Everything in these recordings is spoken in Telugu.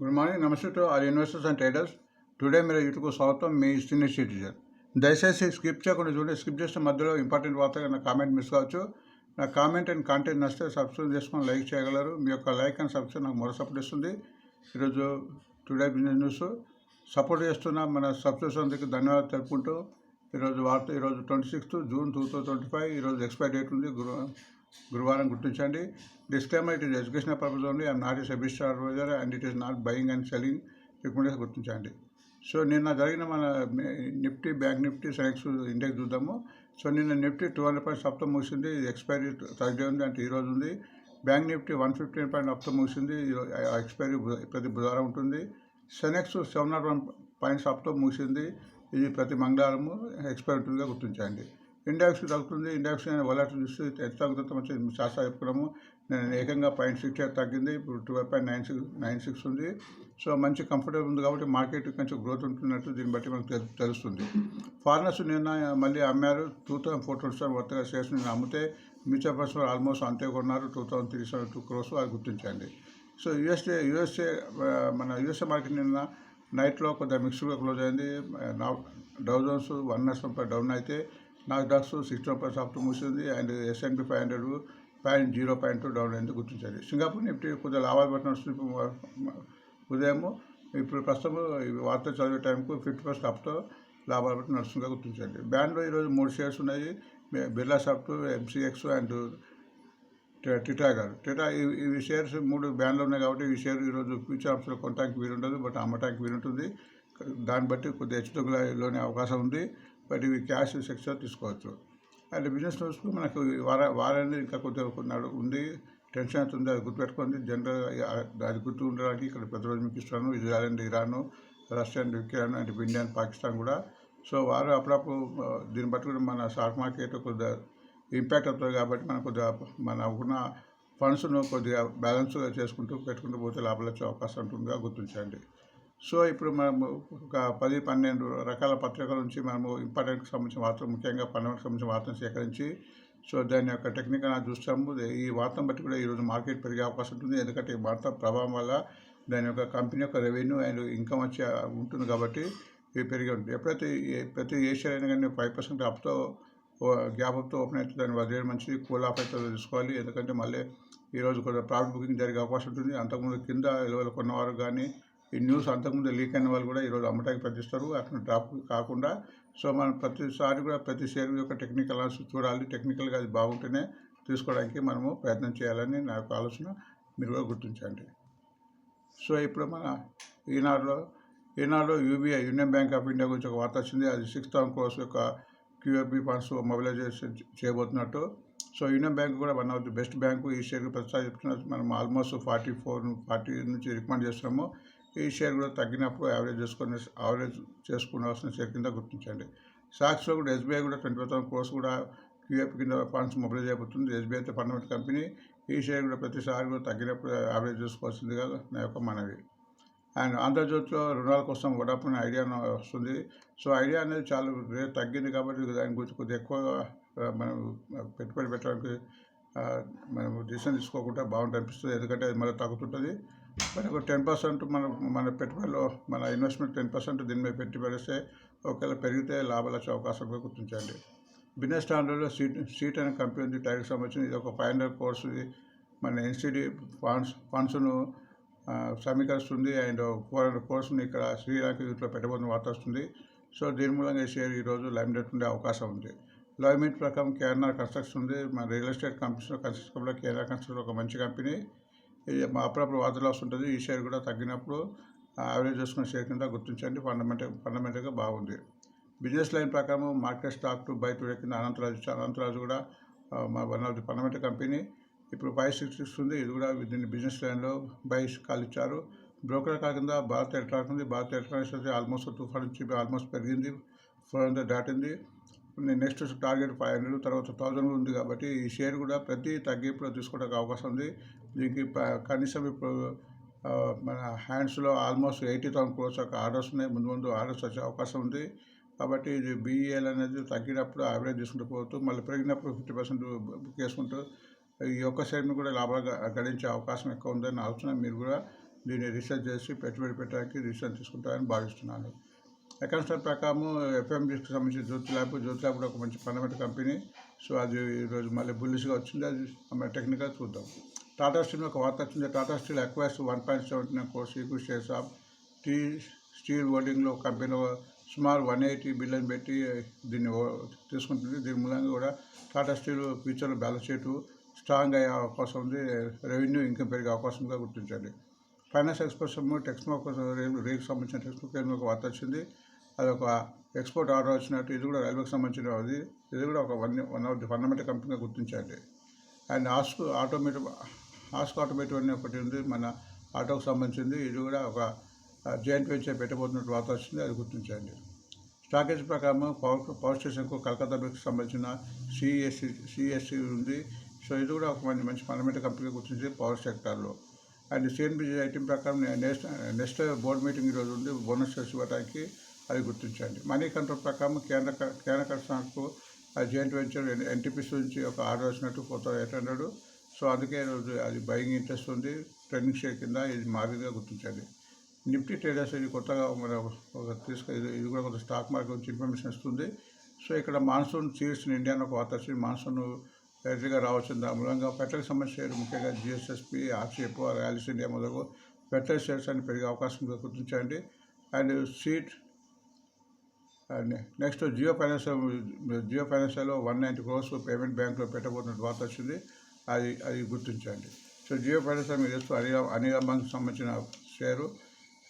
గుడ్ మార్నింగ్ నమస్తే to all investors and traders today మీరు ఇటుకు స్వాగతం మీ సీనియర్ సిటిజన్ దయచేసి స్కిప్ చేయకుండా చూడండి స్కిప్ చేస్తే మధ్యలో ఇంపార్టెంట్ వార్త నా కామెంట్ మిస్ కావచ్చు నా కామెంట్ అండ్ కంటెంట్ నచ్చితే సబ్స్క్రైబ్ చేసుకొని లైక్ చేయగలరు మీ యొక్క లైక్ అండ్ సబ్స్క్రైబ్ నాకు మరో సపోర్ట్ ఇస్తుంది ఈరోజు టుడే బిజినెస్ న్యూస్ సపోర్ట్ చేస్తున్న మన సబ్స్క్రిప్షన్ అందరికీ ధన్యవాదాలు తెలుపుకుంటూ ఈరోజు వార్త ఈరోజు twenty sixth June two thousand twenty five ఈరోజు ఎక్స్పైర్ డేట్ ఉంది గురు గురువారం గుర్తించండి. Disclaimer it is educational purpose only I'm not S ఎబిస్టర్ advisor and it is not buying and selling recommendation గుర్తించండి. సో నిన్న జరిగిన మన Nifty bank Nifty Sensex index చూద్దాము. సో నిన్న నిఫ్టీ టూ హండ్రెడ్ పాయింట్స్ అప్తో ముగిసింది. ఇది ఎక్స్పైరీ థర్స్డే ఉంది అంటే ఈరోజు ఉంది. Bank Nifty one fifteen point అప్తో ముగిసింది. ఎక్స్పైరీ ప్రతి బుధవారం ఉంటుంది. Sensex seven naught one points అప్తో ముగిసింది. ఇది ప్రతి మంగళవారము ఎక్స్పైరీ ఉంటుందిగా గుర్తించండి. ఇండెక్స్ తగ్గుతుంది ఇండెక్స్ నేను వలట్ చూసి ఎంత తగ్గుతుందో మంచి శాస్త్ర చెప్పుకున్నాము. నేను ఏకంగా పాయింట్ సిక్స్ తగ్గింది ఇప్పుడు twelve point nine six nine six ఉంది. సో మంచి కంఫర్టబుల్ ఉంది కాబట్టి మార్కెట్ కొంచెం గ్రోత్ ఉంటున్నట్టు దీన్ని బట్టి మనకు తెలుస్తుంది. ఫారినర్స్ నిన్న మళ్ళీ అమ్మారు two thousand four twenty seven వర్తగా shares నిన్న అమ్మితే మ్యూచువల్ ఫండ్స్ ఆల్మోస్ట్ అంతే కొన్నారు two thousand three seven two crores అది గుర్తించండి. సో యూఎస్ఏ యూఎస్ఏ మన యూఎస్ఏ మార్కెట్ నిన్న నైట్లో కొద్దిగా మిక్స్డ్గా క్లోజ్ అయింది. నా డౌ జోన్స్ వన్ నష్టం డౌన్ అయితే నాకు DAX sixteen one percent up మూసింది and S and P five hundred point zero point two down అయింది గుర్తించాలి. సింగపూర్ నిఫ్టీ కొద్దిగా లాభాలు పట్టిన ఉదయం ఇప్పుడు ప్రస్తుతం వార్త చదివే టైంకు ఫిఫ్టీ పర్సెంట్ అప్తో లాభాలు పట్టి నడుస్తుందిగా గుర్తించండి బ్యాండ్లో ఈరోజు మూడు షేర్స్ ఉన్నాయి. Birla soft MCX and Titagarh. టిటా ఇవి షేర్స్ మూడు బ్యాండ్లు ఉన్నాయి కాబట్టి ఈ షేర్ ఈరోజు ఫ్యూచర్ ఆప్షన్లో కొనడానికి వీలుండదు. బట్ అమ్మటానికి వీలుంటుంది. దాన్ని బట్టి కొద్దిగా హెచ్చుతగ్గులలోనే అవకాశం ఉంది. బట్ ఇవి క్యాష్ సెక్షన్ తీసుకోవచ్చు. అండ్ బిజినెస్ న్యూస్కు మనకు వార వారాన్ని ఇంకా కొద్దిగా కొన్నాడు ఉంది టెన్షన్ అవుతుంది అది గుర్తుపెట్టుకోండి. జనరల్ అది గుర్తు ఉండడానికి ఇక్కడ ప్రతిరోజు మీకు ఇస్తాను. Israel and Iran Russia and Ukraine and India and Pakistan కూడా. సో వారు అప్పుడప్పుడు దీన్ని బట్టి కూడా మన స్టాక్ మార్కెట్ కొద్దిగా ఇంపాక్ట్ అవుతుంది కాబట్టి మనం కొద్దిగా మన ఉన్న ఫండ్స్ను కొద్దిగా బ్యాలెన్స్గా చేసుకుంటూ పెట్టుకుంటూ పోతే లాభాలు వచ్చే అవకాశం ఉంటుందిగా గుర్తించండి. సో ఇప్పుడు మనము ఒక పది పన్నెండు రకాల పత్రికల నుంచి మనము ఇంపార్టెంట్కి సంబంధించిన వార్తలు ముఖ్యంగా పన్నెండుకి సంబంధించిన వార్తను సేకరించి సో దాని యొక్క టెక్నికల్ చూస్తాము. ఈ వార్తను బట్టి కూడా ఈరోజు మార్కెట్ పెరిగే అవకాశం ఉంటుంది. ఎందుకంటే ఈ వార్త ప్రభావం వల్ల దాని యొక్క కంపెనీ యొక్క రెవెన్యూ అండ్ ఇన్కమ్ వచ్చే ఉంటుంది కాబట్టి ఇవి పెరిగి ఉంటుంది ఎప్పుడైతే ప్రతి ఏ అయినా కానీ ఫైవ్ పర్సెంట్ అప్తో గ్యాప్తో ఓపెన్ అయితే దాన్ని వదిలేయడం మంచిది. కూల్ ఆఫ్ అయితే తీసుకోవాలి. ఎందుకంటే మళ్ళీ ఈరోజు కొంత ప్రాఫిట్ బుకింగ్ జరిగే అవకాశం ఉంటుంది. అంతకుముందు కింద లెవెల్ కొన్నవారు కానీ ఈ న్యూస్ అంతకుముందు లీక్ అయిన వాళ్ళు కూడా ఈరోజు అమ్మటానికి ప్రయత్నిస్తారు అట్లా డ్రాప్ కాకుండా సో మనం ప్రతిసారి కూడా ప్రతి షేర్ యొక్క టెక్నికల్ అనాలిసిస్ చూడాలి. టెక్నికల్గా అది బాగుంటేనే తీసుకోవడానికి మనము ప్రయత్నం చేయాలని నా యొక్క ఆలోచన. మీరు కూడా గుర్తించండి. సో ఇప్పుడు మన ఈనాడులో ఈనాడులో UBI union bank of India గురించి ఒక వార్త వచ్చింది. అది సిక్స్ థౌసండ్ క్రోర్స్ యొక్క క్యూఎఫ్బి ఫండ్స్ మొబిలైజేషన్ చేయబోతున్నట్టు. సో యూనియన్ బ్యాంక్ కూడా one of the best bank. ఈ షేర్ ప్రతిసారి చెప్తున్నారు. మనం ఆల్మోస్ట్ ఫార్టీ ఫోర్ ఫార్టీ నుంచి రికమెండ్ చేస్తున్నాము. ఈ షేర్ కూడా తగ్గినప్పుడు యావరేజ్ చేసుకునే యావరేజ్ చేసుకోవాల్సిన షేర్ కింద గుర్తించండి. సాక్స్లో కూడా ఎస్బీఐ కూడా ట్వంటీ ఫైవ్ థౌసండ్ క్రోర్స్ కూడా క్యూఎఫ్ కింద ఫండ్స్ మొబిలైజ్ అయిపోతుంది. ఎస్బీఐ అయితే ఫండమెంటల్ కంపెనీ ఈ షేర్ కూడా ప్రతిసారి కూడా తగ్గినప్పుడు యావరేజ్ చేసుకోవాల్సిందిగా నా యొక్క మనవి. అండ్ ఆంధ్రజ్యోతిలో రుణాల కోసం వడాఫోన్ ఐడియా వస్తుంది. సో ఐడియా అనేది చాలా రేట్ తగ్గింది కాబట్టి దాని గురించి కొద్దిగా ఎక్కువ మనం పెట్టుబడి పెట్టడానికి మనం డిసిషన్ తీసుకోకుండా బాగుంటుంది అనిపిస్తుంది. ఎందుకంటే అది మళ్ళీ తగ్గుతుంటుంది. మనకు టెన్ పర్సెంట్ మన మన పెట్టుబడిలో మన ఇన్వెస్ట్మెంట్ టెన్ పర్సెంట్ దీని మీద పెట్టి పెడితే ఒకవేళ పెరిగితే లాభాలు వచ్చే అవకాశం కూడా గుర్తించండి. బిజినెస్ స్టాండర్డ్లో సీట్ సీట్ అనే కంపెనీ ఉంది టైర్కి సంబంధించిన ఇది ఒక ఫైవ్ హండ్రెడ్ కోర్స్ ఇది మన ఎన్సిడి ఫండ్స్ ఫండ్స్ను సమీకరిస్తుంది. అండ్ ఫోర్ హండ్రెడ్ కోర్స్ని ఇక్కడ శ్రీలంక ఇంట్లో పెట్టబోతున్న వార్త వస్తుంది. సో దీని మూలంగా ఈ షేర్ ఈరోజు లైమ్ ఉండే అవకాశం ఉంది. లైవ్మెంట్ ప్రకారం కేరళ కన్స్ట్రక్షన్ ఉంది. మన రియల్ ఎస్టేట్ కంపెనీస్లో కన్స్ట్రక్షన్ కంపెనీలో కన్స్ట్రక్షన్ ఒక మంచి కంపెనీ. ఇది మా అప్పుడప్పుడు వార్తలు వస్తుంటుంది ఈ షేర్ కూడా తగ్గినప్పుడు యావరేజ్ చేసుకున్న షేర్ కింద గుర్తించండి ఫండమెంటల్ ఫండమెంటల్గా బాగుంది. బిజినెస్ లైన్ ప్రకారం market stock to buy today కింద అనంతరాజు అనంతరాజు కూడా మా one of the fundamental company. ఇప్పుడు ఫైవ్ సిక్స్ ఉంది ఇది కూడా దీన్ని బిజినెస్ లైన్లో బై కాల్ ఇచ్చారు. బ్రోకర్ కాల్ కింద భారత్ ఎలక్ట్రానిక్స్ ఉంది భారత్ ఎలక్ట్రానిక్స్ అయితే ఆల్మోస్ట్ టూ హండ్రెడ్ నుంచి ఆల్మోస్ట్ పెరిగింది ఫోర్ హండ్రెడ్ దాటింది. నెక్స్ట్ టార్గెట్ ఫైవ్ హండ్రెడ్ తర్వాత థౌజండ్ ఉంది కాబట్టి ఈ షేర్ కూడా ప్రతి తగ్గింపులో తీసుకోవడానికి అవకాశం ఉంది. దీనికి కనీసం ఇప్పుడు మన హ్యాండ్స్లో ఆల్మోస్ట్ ఎయిటీ థౌసండ్ క్రోర్స్ యొక్క ఆర్డర్స్ ఉన్నాయి. ముందు ముందు ఆర్డర్స్ వచ్చే అవకాశం ఉంది. కాబట్టి ఇది బీఈఎల్ అనేది తగ్గినప్పుడు యావరేజ్ తీసుకుంటూ పోతూ మళ్ళీ పెరిగినప్పుడు ఫిఫ్టీ పర్సెంట్ బుక్ చేసుకుంటూ ఈ ఒక్క షేర్ని కూడా లాభాలు గడించే అవకాశం ఎక్కువ ఉందని ఆలోచన. మీరు కూడా దీన్ని రీసెర్చ్ చేసి పెట్టుబడి పెట్టడానికి రీసెర్చ్ తీసుకుంటారని భావిస్తున్నాను. అకౌంట్స్ ప్రకారం ఎఫ్ఎంజీకి సంబంధించిన జ్యోతి ల్యాబ్ జ్యోతి ల్యాబ్ కూడా ఒక మంచి ఫండమెంటల్ కంపెనీ సో అది ఈరోజు మళ్ళీ బుల్లిష్గా వచ్చింది. అది మన టెక్నికల్ చూద్దాం. టాటా స్టీల్ ఒక వార్త వచ్చింది. Tata steel acquires one point seventy nine crores equity shares of T steel హోల్డింగ్లో కంపెనీలో సుమారు వన్ ఎయిటీ బిలియన్ పెట్టి దీన్ని ఓ- తీసుకుంటుంది. దీని మూలంగా కూడా టాటా స్టీల్ ఫ్యూచర్లో బ్యాలెన్స్ షీట్ స్ట్రాంగ్ అయ్యే అవకాశం ఉంది. రెవెన్యూ ఇంకా పెరిగే అవకాశంగా గుర్తించండి. ఫైనాన్స్ ఎక్స్పోర్ట్స్ టెక్స్మో కోసం రేకు సంబంధించిన టెక్స్మో పేరు ఒక వార్త వచ్చింది అది ఒక ఎక్స్పోర్ట్ ఆర్డర్ వచ్చినట్టు ఇది కూడా రైల్వేకి సంబంధించిన అది ఇది కూడా ఒక one one of the fundamental కంపెనీగా గుర్తించండి and ASK automotive ASK automotive అనే ఒకటి ఉంది మన ఆటోకు సంబంధించింది ఇది కూడా ఒక జాయింట్ వెంచర్ పెట్టబోతున్నట్టు వార్త వచ్చింది అది గుర్తించండి. స్టాకేజ్ ప్రకారం పవర్ పవర్ స్టేషన్కు కలకత్తా బేస్కి సంబంధించిన సిఎస్సి సిఎస్సి ఉంది. సో ఇది కూడా ఒక మంచి మంచి ఫండమెంటల్ కంపెనీ గుర్తించింది పవర్ సెక్టార్లో. అండ్ సిఎన్బిజీ ఐటీ ప్రకారం నెక్స్ట్ నెక్స్ట్ బోర్డు మీటింగ్ ఈరోజు ఉంది. బోనస్ ఇవ్వడానికి అది గుర్తించండి. మనీ కంట్రోల్ ప్రకారం కేంద్ర కేంద్ర కర్షణకు జాయింట్ వెంచర్ ఎన్టీపీసీ నుంచి ఒక ఆర్డర్ వచ్చినట్టు four thousand eight hundred. So అందుకే ఈరోజు అది బయింగ్ ఇంట్రెస్ట్ ఉంది. ట్రెండింగ్ షేర్ కింద ఇది మాదిరిగా గుర్తించండి. నిఫ్టీ ట్రేడర్స్ ఇది కొత్తగా మన ఒక తీసుకు ఇది ఇది కూడా కొంత స్టాక్ మార్కెట్ గురించి ఇన్ఫర్మేషన్ ఇస్తుంది. సో ఇక్కడ మాన్సూన్ సీడ్స్ ఇండియాలో ఇండియా ఒక వార్త వచ్చింది. మాన్సూన్ ఎర్లీగా రావాల్సిన మూలంగా పెట్రోల్ సంబంధించిన షేర్ ముఖ్యంగా జిఎస్ఎస్పి ఆర్సీఎఫ్ ర్యాలీస్ ఇండియా మొదలు పెట్రోల్ షేర్స్ అని పెరిగే అవకాశం గుర్తించండి and CEAT and next Jio financial Jio ఫైనాన్షియల్లో one ninety crores payment బ్యాంక్లో పెట్టబోతున్న వార్త వచ్చింది. అది అది గుర్తించండి. సో జియో ఫైనాన్షియల్ మీరు చూస్తూ అనిల్ అనిల్ సంబంధించిన షేరు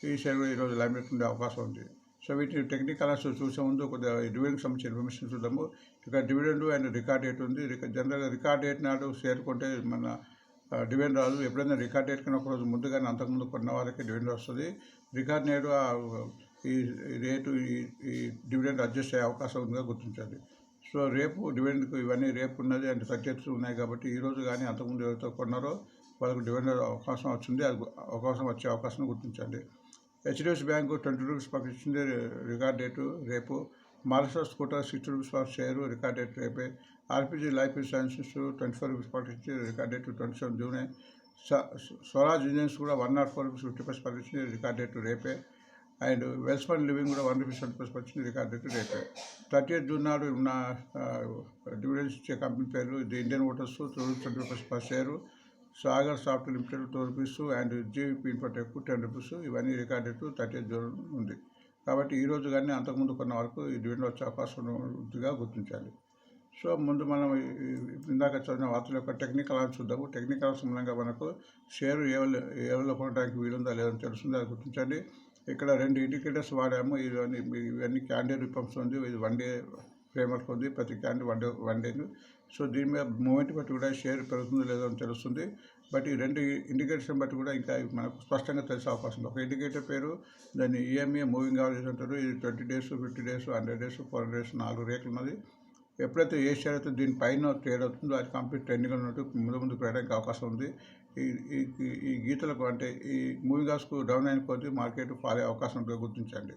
ఈ షేర్ ఈరోజు లైబ్రరీ ఉండే అవకాశం ఉంది. సో వీటిని టెక్నికల్ అసలు చూసే ముందు కొద్దిగా డివిడెండ్కి సంబంధించిన ఇన్ఫర్మేషన్ చూద్దాము ఇక డివిడెండ్ అండ్ రికార్డ్ డేట్ ఉంది. జనరల్గా రికార్డ్ డేట్ నాడు షేర్ కొంటే మన డివిడెండ్ రాదు. ఎప్పుడైనా రికార్డ్ డేట్ కన్నా ఒకరోజు ముందుగానే అంతకుముందు కొన్న వాళ్ళకి డివిడెండ్ వస్తుంది. రికార్డ్ నేడు ఈ రేటు ఈ డివిడెండ్ అడ్జస్ట్ అయ్యే అవకాశం ఉందిగా గుర్తించండి సో రేపు డివిడెండ్కు ఇవన్నీ రేపు ఉన్నది అండ్ సబ్జెక్ట్స్ ఉన్నాయి కాబట్టి ఈ రోజు కానీ అంతకుముందు ఎవరితో కొన్నారో వాళ్ళకు డివిడెండ్ అవకాశం వచ్చింది. అది అవకాశం వచ్చే అవకాశం గుర్తించండి. హెచ్డిఎఫ్సి బ్యాంకు ట్వంటీ రూపీస్ ప్రకటించింది రికార్డ్ డేటు రేపు. Maharashtra scooter sixty rupees per share record date రేపే. RPG life insurance twenty four rupees ప్రకటించి రికార్డ్ డేట్ ట్వంటీ సెవెన్ జూనే. స- స్వరాజ్ ఇంజన్స్ కూడా one nought four rupees fifty percent పర్చింది record date రేపే. అండ్ వెల్స్మన్ లివింగ్ కూడా వన్ రూపీస్ ట్వంటీ పర్సెంట్ వచ్చింది రికార్డ్ డేట్ రేపే. థర్టీ ఎయిత్ జూన్ నాడు ఉన్న డివిడెన్స్ ఇచ్చే కంపెనీ పేరు the Indian voters two rupees twenty rupees per share. Sagar soft limited two rupees and GVP infotech ten rupees ఇవన్నీ recorded date thirty eighth June ఉంది. కాబట్టి ఈ రోజు కానీ అంతకుముందు కొన్న వరకు ఈ డివిడెండ్ వచ్చే అవకాశం ఉందిగా గుర్తించాలి. సో ముందు మనం ఇందాక చదివిన వార్తల యొక్క టెక్నికల్ అని చూద్దాము. టెక్నికల్ మూలంగా మనకు షేర్ ఏ లెవెల్ ఏ లెవెల్లో కొనడానికి వీలుందా లేదని తెలుస్తుంది. అది గుర్తించండి. ఇక్కడ రెండు ఇండికేటర్స్ వాడాము. ఇవన్నీ ఇవన్నీ క్యాండిల్ రిపంప్స్ ఉంది. ఇది వన్ డే ఫ్రేమ్వర్క్ ఉంది. ప్రతి candle one day one day so దీని మీద మూమెంట్ బట్టి కూడా షేర్ పెరుగుతుందో లేదో అని తెలుస్తుంది. బట్ ఈ రెండు ఇండికేటర్స్ బట్టి కూడా ఇంకా మనకు స్పష్టంగా తెలిసే అవకాశం ఉంది. ఒక ఇండికేటర్ పేరు దాన్ని ఈఎంఏ మూవింగ్ యావరేజ్ అంటారు. ఇది twenty days fifty days hundred days four hundred days నాలుగు రేట్లు ఉన్నది. ఎప్పుడైతే ఏ షేర్ అయితే దీనిపైన ట్రేడ్ అవుతుందో అది కంప్లీట్ ట్రెండింగ్ ఉన్నట్టు ముందు ముందు పెరగడానికి అవకాశం ఉంది. ఈ ఈ గీతలకు అంటే ఈ మూవింగ్ హాస్కు డౌన్ అయిన కొద్దీ మార్కెట్ ఫాల్ అయ్యే అవకాశం ఉంటుంది. గుర్తించండి.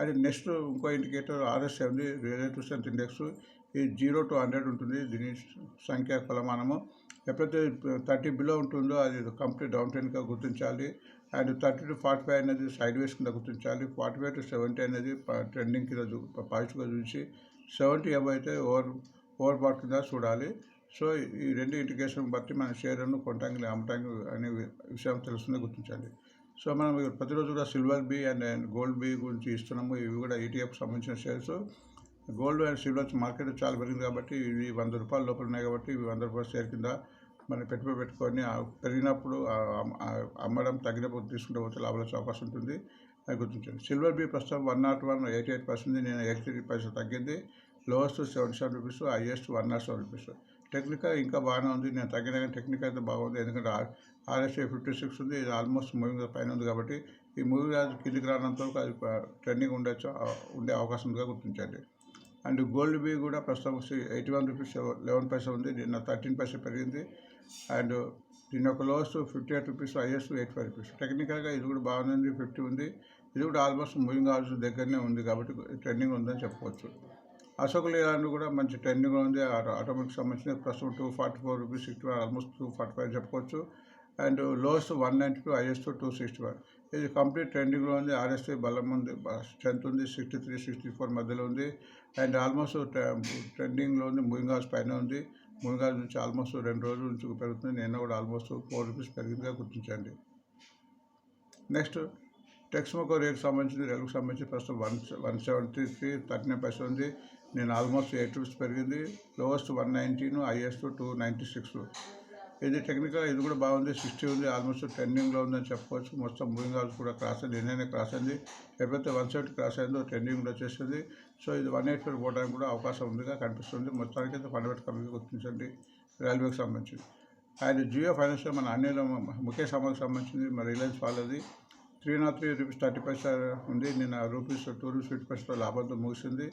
అది నెక్స్ట్ ఇంకో ఇండికేటర్ ఆర్ఎస్ఏ ఉంది. Relative strength index. ఈ జీరో టు హండ్రెడ్ ఉంటుంది దీని సంఖ్య కొలమానము. ఎప్పుడైతే థర్టీ బిలో ఉంటుందో అది కంప్లీట్ డౌన్ ట్రెండ్గా గుర్తించాలి. And thirty to forty five అనేది సైడ్ వేస్ కింద గుర్తించాలి. ఫార్టీ ఫైవ్ టు సెవెంటీ అనేది ట్రెండింగ్ కింద పాజిటివ్గా చూసి సెవెంటీ అబ్ అయితే ఓవర్ ఓవర్ బాట్ కింద చూడాలి. సో ఈ రెండు ఇండికేషన్ బట్టి మన షేర్లను కొనటానికి అమ్మటానికి అనే విషయం తెలుస్తుంది గుర్తించండి సో మనం ప్రతిరోజు కూడా silver B and and gold B గురించి ఇస్తున్నాము. ఇవి కూడా ఈటీఎఫ్ సంబంధించిన shares. Gold and silver market చాలా పెరిగింది కాబట్టి ఇవి వంద రూపాయల లోపల ఉన్నాయి కాబట్టి ఇవి వంద రూపాయల షేర్ కింద మనం పెట్టుబడి పెట్టుకొని పెరిగినప్పుడు అమ్మడం తగ్గినప్పుడు తీసుకుంటే పోతే లాభాల్సిన వచ్చే అవకాశం ఉంటుంది. అది గుర్తించండి. సిల్వర్ బి ప్రస్తుతం one nought one eighty eight percent నేను ఎయిటీ త్రీ పైసలు తగ్గింది. Lowest seventy seven rupees highest one nought seven rupees. Technical ఇంకా బాగానే ఉంది. నేను తగ్గిన కానీ టెక్నికల్ అయితే బాగుంది. ఎందుకంటే ఆర్ఎస్ఏ ఫిఫ్టీ సిక్స్ ఉంది. ఇది ఆల్మోస్ట్ మూవింగ్ పైన ఉంది కాబట్టి ఈ మూవీ కిందికి రానంత వరకు అది ట్రెండింగ్ ఉండొచ్చు ఉండే అవకాశం ఉందిగా గుర్తించండి. అండ్ గోల్డ్ బీ కూడా ప్రస్తుతం ఎయిటీ వన్ రూపీస్ లెవెన్ పైసా ఉంది. నిన్న థర్టీన్ పైసా పెరిగింది. అండ్ దీని యొక్క lowest fifty eight rupees highest eight five rupees. టెక్నికల్గా ఇది కూడా బాగుంది ఫిఫ్టీ ఉంది. ఇది కూడా ఆల్మోస్ట్ మూవింగ్ ఆల్స్ దగ్గరనే ఉంది కాబట్టి ట్రెండింగ్ ఉందని చెప్పుకోవచ్చు అశోక్ లేలాండ్ కూడా మంచి ట్రెండింగ్ ఉంది. ఆటోమేటిక్ సంబంధించిన ప్రస్తుతం two forty four rupees sixty almost two forty five చెప్పుకోవచ్చు and lows one ninety two highest two sixty one ఇది కంప్లీట్ ట్రెండింగ్లో ఉంది. ఆర్ఎస్ఐ బలం ఉంది. స్ట్రెంత్ ఉంది. సిక్స్టీ త్రీ సిక్స్టీ ఫోర్ మధ్యలో ఉంది. అండ్ ఆల్మోస్ట్ ట్రెండింగ్లో ఉంది. మూవింగ్ పైన ఉంది. మూవింగ్ నుంచి ఆల్మోస్ట్ రెండు రోజుల నుంచి పెరుగుతుంది. నేను కూడా ఆల్మోస్ట్ ఫోర్ రూపీస్ పెరిగిందిగా గుర్తించండి. నెక్స్ట్ టెక్స్మోకో రేట్ సంబంధించి రైలుకు సంబంధించి ప్రస్తుతం one one seventy three thirty nine పైసలు ఉంది. నేను ఆల్మోస్ట్ ఎయిట్ రూపీస్ పెరిగింది. లోవెస్ట్ వన్ నైంటీను హైయెస్ట్ టూ నైంటీ సిక్స్. ఇది టెక్నికల్ ఇది కూడా బాగుంది. సిక్స్టీ ఉంది ఆల్మోస్ట్ ట్రెండింగ్లో ఉందని చెప్పుకోవచ్చు మొత్తం మూవింగ్ ఆల్స్ కూడా క్రాస్ అయింది. నిన్ననే క్రాస్ అయింది. ఎప్పుడైతే వన్ సెవెంటీ క్రాస్ అయిందో ట్రెండింగ్లో వచ్చేసింది. సో ఇది వన్ ఎయిట్ ఫైవ్ పోవడానికి కూడా అవకాశం ఉందిగా కనిపిస్తుంది. మొత్తానికి అయితే ఫండమెంటల్ కంపెనీ గుర్తించండి. రైల్వేకి సంబంధించి ఆయన జియో ఫైనాన్షియల్ మన అన్ని ముఖేష్ అమ్మకి సంబంధించింది. మరి రిలయన్స్ వాళ్ళది. Three nought three rupees thirty పైసా ఉంది. నిన్న రూపీస్ టూ రూపీస్ ఫిఫ్టీ పైసా లాభంతో ముగిసింది.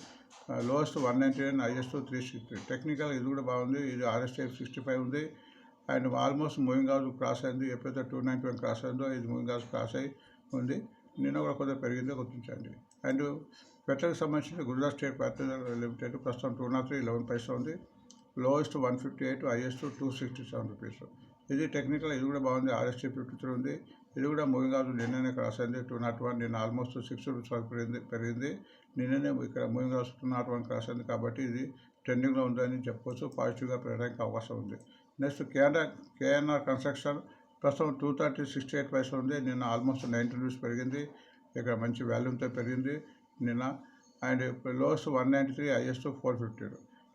Lowest one ninety nine highest three sixty technical ఇది కూడా బాగుంది. ఇది ఆర్ఎస్టీఎఫ్ సిక్స్టీ ఫైవ్ ఉంది. And almost moving house cross అయింది ఎప్పుడైతే టూ నైంటీ వన్ క్రాస్ అయిందో ఇది మూవింగ్ హౌస్ క్రాస్ అయి ఉంది. నిన్న కూడా కొద్దిగా పెరిగిందో గుర్తించండి. అండ్ పెట్రోల్కి సంబంధించిన గుజరాత్ స్టేట్ పెట్రోల్ లిమిటెడ్ ప్రస్తుతం టూ నాట్ త్రీ లెవెన్ పైసా ఉంది. Lowest one fifty eight highest two sixty seven rupees. ఇది టెక్నికల్ ఇది కూడా బాగుంది. ఆర్ఎస్టీ ఫిఫ్టీ త్రీ ఉంది. ఇది కూడా మూవింగ్ హౌస్ నిన్ననే క్రాస్ అయింది. టూ నాట్ వన్ నిన్న ఆల్మోస్ట్ సిక్స్ రూపీస్ వరకు పెరిగింది పెరిగింది. నిన్ననే ఇక్కడ moving house two nought one cross అయింది కాబట్టి ఇది ట్రెండింగ్లో ఉందని చెప్పుకోవచ్చు పాజిటివ్గా పెరగడానికి అవకాశం ఉంది. నెక్స్ట్ కేఆర్ కేఎన్ఆర్ కన్స్ట్రక్షన్ ప్రస్తుతం టూ థర్టీ సిక్స్టీ ఎయిట్ పైసలు ఉంది. నిన్న ఆల్మోస్ట్ నైంటీ రూపీస్ పెరిగింది. ఇక్కడ మంచి వాల్యూమ్తో పెరిగింది నిన్న. And lows one ninety three highest four fifty.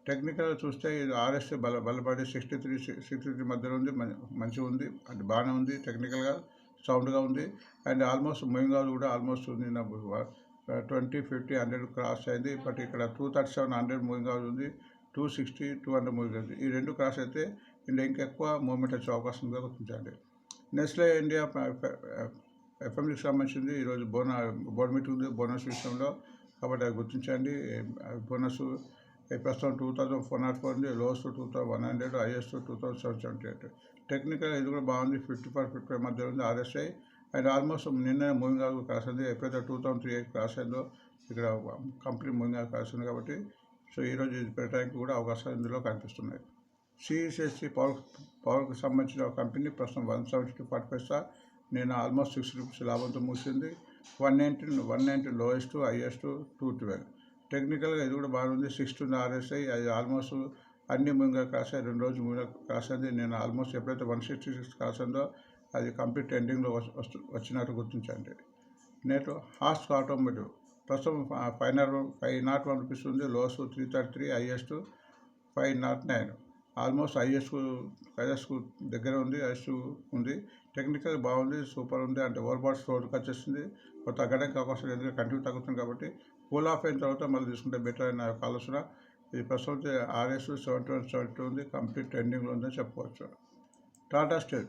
Technical చూస్తే ఇది ఆర్ఎస్ బల బలపడి సిక్స్టీ త్రీ సిక్స్టీ త్రీ మధ్యలో ఉంది. మంచిగా ఉంది. అంటే బాగానే ఉంది టెక్నికల్గా సౌండ్గా ఉంది. అండ్ ఆల్మోస్ట్ మూవింగ్ హౌస్ కూడా ఆల్మోస్ట్ నిన్న ట్వంటీ ఫిఫ్టీ హండ్రెడ్ క్రాస్ అయింది. బట్ ఇక్కడ two thirty seven hundred moving house ఉంది. Two sixty two hundred moving house ఈ రెండు క్రాస్ అయితే ఇందులో ఇంకా ఎక్కువ మూవ్మెంట్ వచ్చే అవకాశం ఉందో గుర్తించండి నెస్లే ఇండియా ఎఫ్ఎంకి సంబంధించింది. ఈరోజు బోనా బోర్డు మీటింగ్ ఉంది బోనస్ విషయంలో. కాబట్టి అది గుర్తించండి. బోనస్ ప్రస్తుతం two thousand four nought four ఉంది. Lowest two thousand one hundred highest two thousand seven seventy eight. Technical ఇది కూడా బాగుంది. ఫిఫ్టీ ఫైవ్ ఫిఫ్టీ ఫైవ్ మధ్య ఉంది ఆర్ఎస్ఐ. అండ్ ఆల్మోస్ట్ నిన్న మూవింగ్ అవుట్ క్రాస్ అయింది. ఎప్పుడైతే two thousand three eight cross అయిందో ఇక్కడ కంప్లీట్ మూవింగ్ అవుట్ క్రాస్ ఉంది కాబట్టి సో ఈరోజు ఇది పెట్టడానికి కూడా అవకాశాలు ఇందులో కనిపిస్తున్నాయి. సిఎస్ఎస్సి పవర్ పవర్కి సంబంధించిన ఒక కంపెనీ ప్రస్తుతం వన్ సెవెంటీ టూ ఫార్టీ పైసా నేను ఆల్మోస్ట్ సిక్స్ రూపీస్ లాభంతో ముగిసింది one ninety one ninety lowest highest two twelve. టెక్నికల్గా ఇది కూడా బాగుంది. సిక్స్ ఉంది ఆర్ఎస్ఐ అది ఆల్మోస్ట్ అన్ని ముందుగా క్రాస్ అయ్యి రెండు రోజులు ముందుగా క్రాస్ అయింది నేను ఆల్మోస్ట్ ఎప్పుడైతే వన్ సిక్స్టీ సిక్స్ క్రాస్ అయిందో అది కంప్లీట్ ఎండింగ్లో వస్తు వచ్చినట్టు గుర్తించండి. నేటు హాస్ట్ ఆటోమేటివ్. ప్రస్తుతం five nought five nought one rupees ఉంది. Lows three thirty three highest five nought nine. Almost highest highest దగ్గర ఉంది హైయెస్ట్ ఉంది. టెక్నికల్ బాగుంది సూపర్ ఉంది. అంటే ఓవర్ బాట్స్ రోడ్కి వచ్చేసింది కొత్త తగ్గడానికి అవకాశం లేదు కంటిన్యూ తగ్గుతుంది కాబట్టి కూల్ ఆఫ్ అయిన తర్వాత మళ్ళీ తీసుకుంటే బెటర్ అయిన యొక్క ఆలోచన. ఇది ప్రస్తుతం ఆర్ఎస్ సెవెంటీ వన్ సెవెంటీ ఉంది కంప్లీట్ ట్రెండింగ్లో ఉందని చెప్పుకోవచ్చు. టాటా స్టీల్.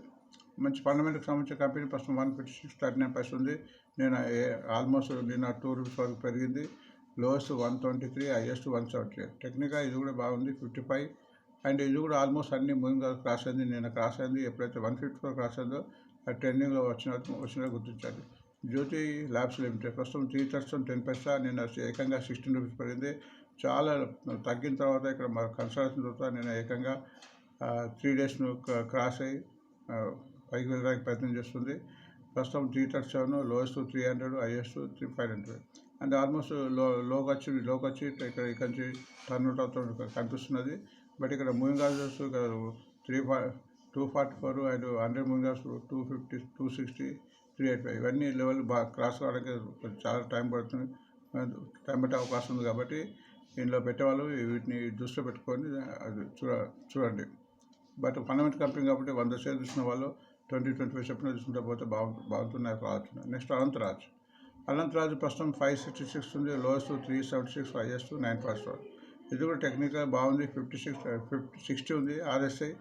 మంచి ఫండమెంటల్కి సంబంధించిన కంపెనీ ప్రస్తుతం one fifty six thirty nine పైసలు ఉంది. నేను ఆల్మోస్ట్ నిన్న టూ రూపీస్ వరకు పెరిగింది. Lowest one twenty three highest one seventy technical ఇది కూడా బాగుంది ఫిఫ్టీ ఫైవ్. అండ్ ఇది కూడా ఆల్మోస్ట్ అన్ని మూవింగ్ క్రాస్ అయింది. నేను క్రాస్ అయింది. ఎప్పుడైతే వన్ ఫిఫ్టీ ఫోర్ క్రాస్ అయిందో ఆ ట్రెండింగ్లో వచ్చినట్టు వచ్చిన గుర్తించాలి. జ్యోతి ల్యాబ్స్ లిమిటెడ్ ప్రస్తుతం త్రీ థర్టీ టెన్ పైసా నేను ఏకంగా సిక్స్టీన్ రూపీస్ పడింది చాలా తగ్గిన తర్వాత ఇక్కడ మా కన్సల్టేషన్ తర్వాత నేను ఏకంగా త్రీ డేస్ను క్రాస్ అయ్యి పైకి వెళ్ళడానికి ప్రయత్నం చేస్తుంది. ప్రస్తుతం three thirty seven lowest three hundred highest three five hundred. And ఆల్మోస్ట్లో లోకి వచ్చి లోకి వచ్చి ఇక్కడ ఇక్కడి నుంచి టర్న్ అవుట్ అవుతుంది కనిపిస్తున్నది. బట్ ఇక్కడ మూవింగ్ ఆర్డర్స్ త్రీ ఫా two forty four and hundred moving orders two fifty two sixty three eight five ఇవన్నీ లెవెల్ బాగా క్రాస్ కావడానికి చాలా టైం పడుతుంది. టైం పట్టే అవకాశం ఉంది కాబట్టి దీనిలో పెట్టేవాళ్ళు వీటిని దృష్టిలో పెట్టుకొని అది చూడ చూడండి. బట్ ఫండమెంటల్ కంపెనీ కాబట్టి వంద షేర్ చూసిన వాళ్ళు ట్వంటీ ట్వంటీ ఫైవ్ చెప్పిన చూసుకుంటే పోతే బాగు బాగుతున్నాయి రావచ్చు. నెక్స్ట్ అనంతరాజ్. అనంతరాజ్ ప్రస్తుతం ఫైవ్ సిక్స్టీ సిక్స్ ఉంది lowest three seventy six highest nine first ఇది కూడా టెక్నికల్ బాగుంది. ఫిఫ్టీ సిక్స్ ఫిఫ్టీ సిక్స్టీ ఉంది RSI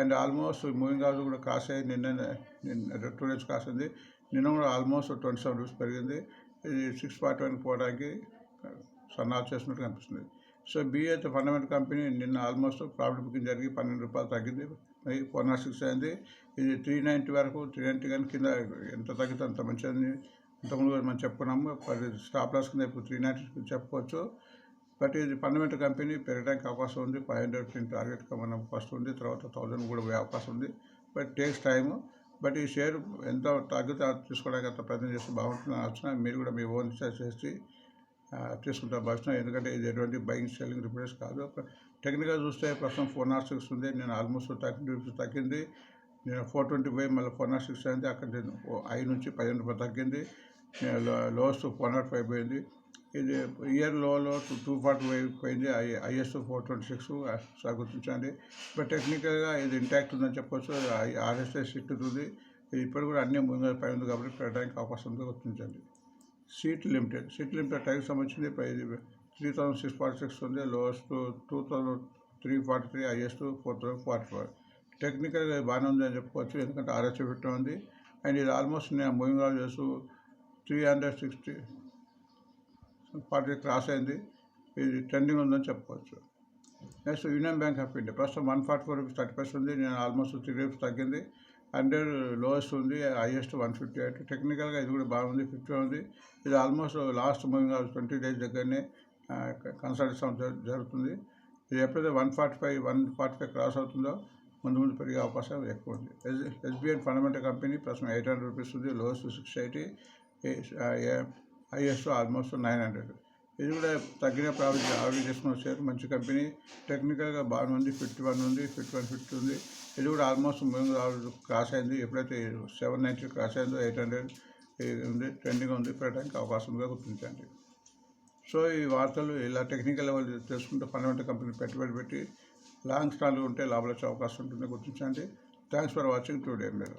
and almost moving house కూడా కాస్ అయ్యి నిన్న టూ డేస్ కాస్ ఉంది నిన్న కూడా ఆల్మోస్ట్ ట్వంటీ సెవెన్ రూపీస్ పెరిగింది. ఇది సిక్స్ ఫార్టీ వన్ పోవడానికి uh, సన్నాలు చేసినట్టు కనిపిస్తుంది. సో బిఏ ఫండమెంటల్ కంపెనీ నిన్న ఆల్మోస్ట్ ప్రాఫిట్ బుకింగ్ జరిగి పన్నెండు రూపాయలు తగ్గింది. ఫోర్ నాట్ సిక్స్ అయింది. ఇది త్రీ నైంటీ వరకు త్రీ నైంటీ కానీ కింద ఎంత తగ్గితే అంత మంచిది ఇంతకుముందు మనం చెప్పుకున్నాము. పది స్టాప్ లాస్ కింద ఇప్పుడు త్రీ నైంటీ చెప్పుకోవచ్చు బట్ ఇది ఫండమెంటల్ కంపెనీ పెరగడానికి అవకాశం ఉంది. ఫైవ్ హండ్రెడ్ టార్గెట్గా మనం ఫస్ట్ ఉంది తర్వాత థౌజండ్ కూడా పోయే అవకాశం ఉంది. బట్ టేక్స్ టైము బట్ ఈ షేర్ ఎంత తగ్గితే తీసుకోవడానికి అంత ప్రయత్నం చేస్తే బాగుంటుంది ఆలోచన. మీరు కూడా మీ ఓన్ రీసెర్చ్ చేసి ఆ, తీసుకుంటారు ఎందుకంటే ఇది ఎటువంటి బయింగ్ సెల్లింగ్ రిపేర్స్ కాదు. టెక్నికల్ చూస్తే ప్రస్తుతం ఫోర్ నాట్ సిక్స్ ఉంది. నేను ఆల్మోస్ట్ థర్టీ రూపీస్ తగ్గింది. నేను ఫోర్ ట్వంటీ ఫైవ్ మళ్ళీ ఫోర్ నాట్ సిక్స్ అయింది. అక్కడ నేను ఐదు నుంచి పదిహేను రూపాయలు తగ్గింది. నేను లో- ఫోర్ నాట్ ఫైవ్ పోయింది. ఇది ఇయర్ లోలో టూ టూ ఫార్టీ ఫైవ్ పోయింది. I IS four twenty six గుర్తించండి బట్ టెక్నికల్గా ఇది ఇంటాక్ట్ ఉందని చెప్పొచ్చు. ఆర్ఎస్ఎస్ ఉంది. ఇది ఇప్పుడు కూడా అన్ని ముందు పై ఉంది కాబట్టి పెట్టడానికి అవకాశం ఉంది గుర్తించండి. సీట్ లిమిటెడ్ సీట్ లిమిటెడ్ టైంకి సంబంధించింది. Three thousand six forty six ఉంది. Lowest two thousand three forty three highest four thousand forty four టెక్నికల్గా బాగానే ఉంది అని చెప్పుకోవచ్చు. ఎందుకంటే ఆర్ఎస్ పెట్టడం ఉంది. అండ్ ఇది ఆల్మోస్ట్ నేను మూవింగ్ ఆల్ చేస్తూ three hundred sixty forty cross అయింది ఇది ట్రెండింగ్ ఉందని చెప్పుకోవచ్చు next union bank of India ప్రస్తుతం one forty four rupees thirty percent ఉంది. నేను ఆల్మోస్ట్ త్రీ రూపీస్ తగ్గింది. హండ్రెడ్ లోయెస్ట్ ఉంది. హైయెస్ట్ వన్ ఫిఫ్టీ ఎయిట్ టెక్నికల్గా ఇది కూడా బాగుంది. ఫిఫ్టీ ఉంది. ఇది almost last moving twenty days దగ్గరనే కన్సల్టేషన్ జరుగుతుంది. ఇది ఎప్పుడైతే one forty five one forty five cross అవుతుందో ముందు ముందు పెరిగే అవకాశం ఎక్కువ ఉంది. ఎస్ ఎస్బీఐ ఫండమెంటల్ కంపెనీ ప్రస్తుతం ఎయిట్ హండ్రెడ్ రూపీస్ ఉంది. Lowest six eighty highest almost nine hundred. ఇది కూడా తగ్గిన ప్రాఫిట్ ఆల్రెడీ చేసుకున్న వచ్చారు. మంచి కంపెనీ. టెక్నికల్గా బాగా ఉంది. ఫిఫ్టీ వన్ ఉంది. ఫిఫ్టీ వన్ ఫిఫ్టీ ఉంది. ఇది కూడా ఆల్మోస్ట్ మూడు క్రాస్ అయింది. ఎప్పుడైతే సెవెన్ నైంటీ క్రాస్ అయిందో ఎయిట్ హండ్రెడ్ ఉంది ట్రెండింగ్ ఉంది. పెట్టడానికి అవకాశం ఉందిగా గుర్తించండి. సో ఈ వార్తలు ఇలా టెక్నికల్ లెవెల్ తెలుసుకుంటే ఫండమెంటల్ కంపెనీ పెట్టుబడి పెట్టి లాంగ్ స్టాండ్ ఉంటే లాభాలు వచ్చే అవకాశం ఉంటుంది. గుర్తించండి. Thanks for watching. టుడే మీరు.